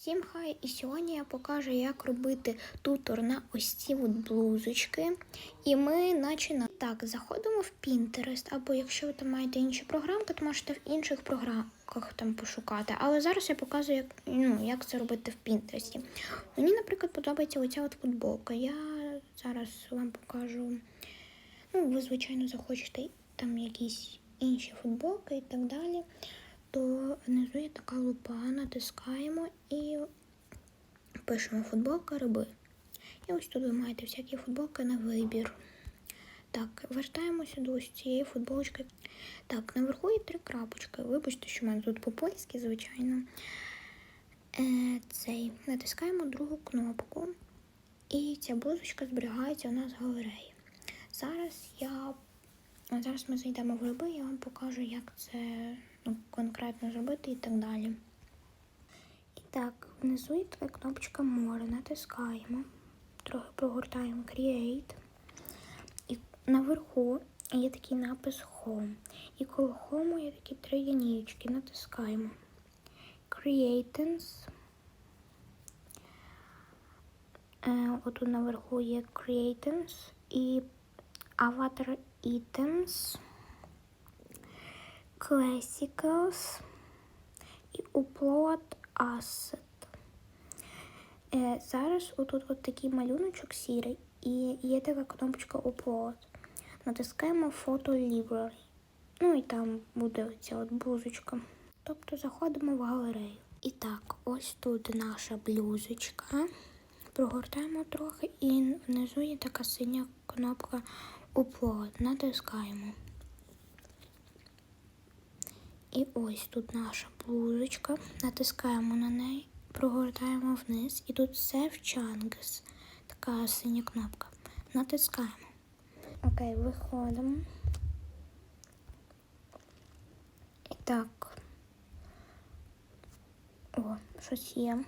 Всім хай! І сьогодні я покажу, як робити тутор на ось ці от блузочки. І ми починаємо. Так, заходимо в Pinterest, або якщо ви там маєте інші програмки, то можете в інших програмках там пошукати. Але зараз я показую, як, ну, як це робити в Pinterest. Мені, наприклад, подобається оця от футболка. Я зараз вам покажу. Ну, ви, звичайно, захочете там якісь інші футболки і так далі то внизу є така лупа, натискаємо і пишемо футболка риби. І ось тут ви маєте всякі футболки на вибір. Так, вертаємося до ось цієї футболочки. Так, наверху є три крапочки. Вибачте, що в мене тут по-польськи, звичайно. Е, цей. Натискаємо другу кнопку. І ця блузочка зберігається у нас в галереї. Зараз я зараз ми зайдемо в риби, я вам покажу, як це ну, конкретно зробити і так далі. І так, внизу є кнопочка море, натискаємо, трохи прогортаємо Create. І наверху є такий напис Home. І коло Home є такі три лінієчки, натискаємо. Creatings. Е, отут наверху є Creatings і Avatar Items, Classicals і Upload Asset. Е, зараз отут от такий малюночок сірий і є така кнопочка Upload. Натискаємо Photo Library. Ну і там буде ця от блузочка. Тобто заходимо в галерею. І так, ось тут наша блузочка. Прогортаємо трохи і внизу є така синя кнопка Upload. Натискаємо. І ось тут наша блузочка. Натискаємо на неї, прогортаємо вниз. І тут Save Chunks. Така синя кнопка. Натискаємо. Окей, виходимо. І так. О, щось є.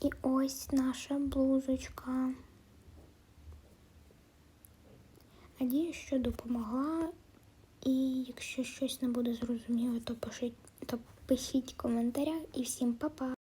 І ось наша блузочка. Надію, що допомогла. І якщо щось не буде зрозуміло, то пишіть, то пишіть коментарях і всім па-па!